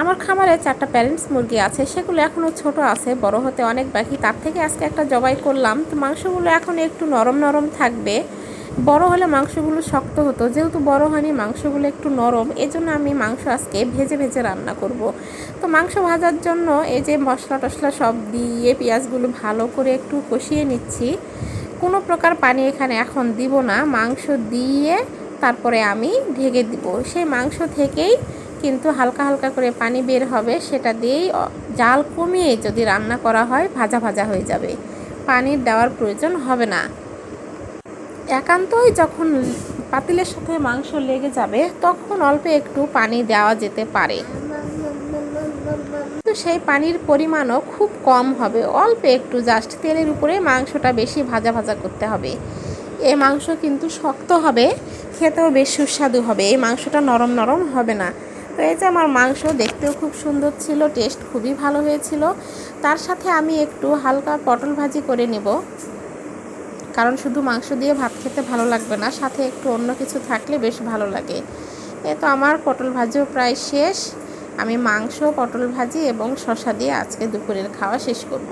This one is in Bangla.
আমার খামারে চারটা প্যারেন্টস মুরগি আছে, সেগুলো এখনও ছোট আছে, বড় হতে অনেক বাকি। তার থেকে আজকে একটা জবাই করলাম। তো মাংসগুলো এখন একটু নরম নরম থাকবে। বড় হলে মাংসগুলো শক্ত হতো। যেহেতু বড় হয়নি, মাংসগুলো একটু নরম। এজন্য আমি মাংস আজকে ভেজে ভেজে রান্না করব। তো মাংস ভাজার জন্য এই যে মশলা টশলা সব দিয়ে পেঁয়াজগুলো ভালো করে একটু কষিয়ে নিচ্ছি। কোনো প্রকার পানি এখানে এখন দিব না। মাংস দিয়ে তারপরে আমি ঢেকে দিব। সেই মাংস থেকেই কিন্তু হালকা হালকা করে পানি বের হবে, সেটা দিয়েই জাল কমিয়ে যদি রান্না করা হয়, ভাজা ভাজা হয়ে যাবে। পানির দেওয়ার প্রয়োজন হবে না। একান্তই যখন পাতিলের সাথে মাংস লেগে যাবে, তখন অল্প একটু পানি দেওয়া যেতে পারে। কিন্তু সেই পানির পরিমাণও খুব কম হবে। অল্প একটু জাস্ট তেলের উপরে মাংসটা বেশি ভাজা ভাজা করতে হবে। এই মাংস কিন্তু শক্ত হবে, খেতেও বেশ সুস্বাদু হবে। এই মাংসটা নরম নরম হবে না। তো এই যে আমার মাংস দেখতেও খুব সুন্দর ছিল টেস্ট খুবই ভালো হয়েছিল। তার সাথে আমি একটু হালকা পটল ভাজি করে নেব। কারণ শুধু মাংস দিয়ে ভাত খেতে ভালো লাগবে না, সাথে একটু অন্য কিছু থাকলে বেশ ভালো লাগে। এ তো আমার পটল ভাজিও প্রায় শেষ। আমি মাংস, পটল ভাজি এবং শশা দিয়ে আজকে দুপুরের খাওয়া শেষ করব।